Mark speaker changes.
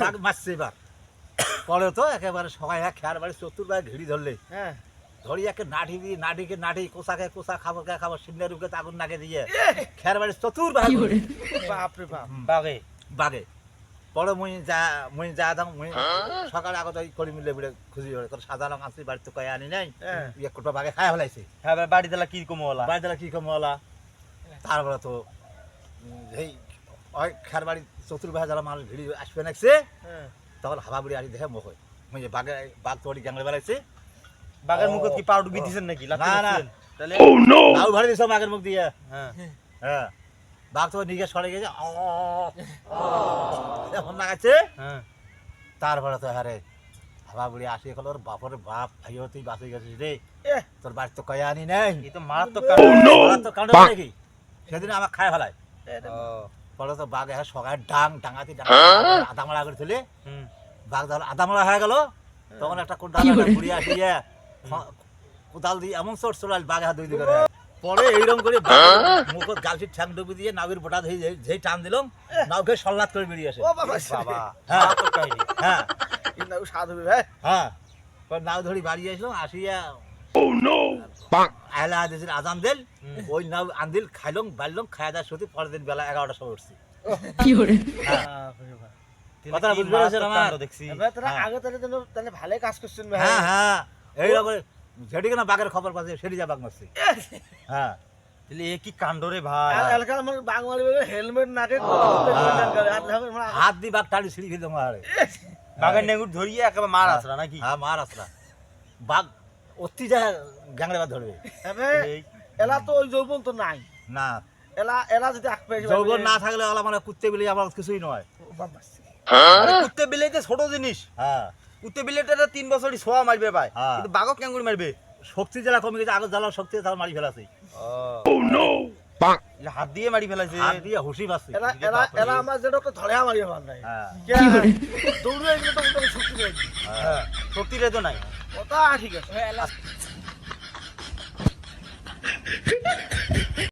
Speaker 1: বাঘ মারছে এবার। পরে তো একেবারে সবাই এক খেয়ার বাড়ি চতুর্ভাই ঘিড়ি ধরলে।
Speaker 2: হ্যাঁ।
Speaker 1: ধরি একে নাঠি দিয়ে নাঠিকে নাঠি কোষাকে কোষা খাবার কে খাবার সিন্নে রুকে আগুন নাকে দিয়ে। খেয়ার বাড়ি চতুর্ভাই
Speaker 2: বাপ রে বাপ।
Speaker 3: বাগে
Speaker 1: বাঘে। পরে মুই যা মুই যা দাম মুই সকালে আগত ওই করি মিলে বিড়ে খুঁজি বেড়ে করে সাদা রং আসি বাড়িতে কয়ে আনি নাই।
Speaker 2: হ্যাঁ।
Speaker 1: ইয়ে কোটো বাঘে খায় ফেলাইছে।
Speaker 3: হ্যাঁ বাড়ি দিলা কি কম হলা
Speaker 1: বাড়িতে কি কম হলা তারপরে তো এই ওই খেয়ার বাড়ি চতুর্ভাই যারা মানুষ ভিড়ি আসবে নাকছে
Speaker 2: হ্যাঁ।
Speaker 1: তখন হাবা বুড়ি আড়ি দেখে মুখ হয়। মুই যে বাঘে বাঘ তো ওটি গ্যাংলে বেড়াইছে
Speaker 3: বাগের মুখত কি পাউডার বিধিছেন নাকি? লাথি
Speaker 1: না, না।
Speaker 3: তাহলে
Speaker 1: নাও ভাড়ি দিছ বাঘের মুখ দিয়ে।
Speaker 3: হ্যাঁ।
Speaker 1: হ্যাঁ। বাঘ তো নিকে সরে গেছে। অ, এমন লাগাচ্ছে
Speaker 3: হ্যাঁ।
Speaker 1: তারপরে তো হারে হাবা বুড়ি আসি এখন ওর বাপরে বাপ ভাইও তুই বাঁচে গেছিস রে।
Speaker 2: এহ।
Speaker 1: তোর বাড়ি তো কয়া আনি নাই।
Speaker 3: এই তো মারাত্মক
Speaker 1: তো কাণ্ড করে কি সেদিন আমার খায় ফেলায়। পরে তো বাঘ হ্যাঁ সকালে ডাং ডাঙাতি ডাঙা আদামড়া করে তুলে বাঘ ধর আদামড়া হয়ে গেল। তখন একটা কোদাল ঘুরিয়ে আসিয়ে কোদাল দিয়ে এমন চোট চলাল বাঘ হাত দুই করে। পরে এইরকম করে মুখত গালছির ঠ্যাং ডুবি দিয়ে নাবির বোটা ধরে যেই- টান দিলাম নাওকে সল্লাত করে বেরিয়ে আসে।
Speaker 2: বাবা
Speaker 3: বাবা
Speaker 1: হ্যাঁ। হ্যাঁ।
Speaker 2: কিন্তু সাধু ভাই
Speaker 1: হ্যাঁ। নাও ধরি বাড়ি আসলাম আসিয়া আহলা হাদিসের আজান দিল ওই নাও আন্দিল খাইলাম বাড়লাম খাওয়া দাওয়া সত্যি পরের দিন বেলা এগারোটার সময় উঠছি।
Speaker 3: তাহলে
Speaker 1: কথাটা
Speaker 3: কি
Speaker 1: বুঝতে পেরেছেন আমার?
Speaker 3: দেখছি।
Speaker 2: এবার
Speaker 1: হ্যাঁ।
Speaker 2: আগে তাহলে তো তাহলে ভালোই কাজ করছেন ভাই।
Speaker 1: হ্যাঁ হ্যাঁ। এইরকম সেদিকে না বাঘের খবর পাচ্ছে সেটি যা বাঘ মারছি। হ্যাঁ।
Speaker 3: তাহলে এ কি কাণ্ড রে ভাই?
Speaker 2: আর এলাকার আমার বাঙালি হেলমেট নাটে
Speaker 1: হাত দিয়ে বাঘ টানি সিঁড়ি খেতে মারে
Speaker 3: বাগের নেগুর ধরিয়ে একেবারে মার আসরা নাকি?
Speaker 1: হ্যাঁ মার আসরা। বাঘ অতি যা গ্যাংরে বাঘ ধরবে।
Speaker 2: এলা তো ওই যৌবন তো নাই।
Speaker 1: না।
Speaker 2: এলা এলা যদি আখ
Speaker 1: যৌবন না থাকলে ওলা মানে কুত্তে বিলি আমার কিছুই নয়।
Speaker 3: আরে কুত্তে বিলেতে ছোট জিনিস।
Speaker 1: হ্যাঁ।
Speaker 3: কুত্তে বিলেতে তিন বছরই সোয়া মারবে ভাই।
Speaker 1: হ্যাঁ।
Speaker 3: কিন্তু বাঘক কেঙ্গুর মারবে।
Speaker 1: শক্তি যারা কমে গেছে আগের জ্বালার শক্তি তার মারি ফেলাছি।
Speaker 3: এলা হাত দিয়ে মারি ফেলাইছে
Speaker 1: হাত দিয়ে হুসি পাচ্ছি
Speaker 2: এলা এলা এলা আমার যেটা ধরে আমার আমার নাই।
Speaker 1: হ্যাঁ।
Speaker 2: দৌড়ে শক্তি পেয়েছি
Speaker 3: হ্যাঁ। শক্তিরে তো নাই।
Speaker 2: ঠিক আছে।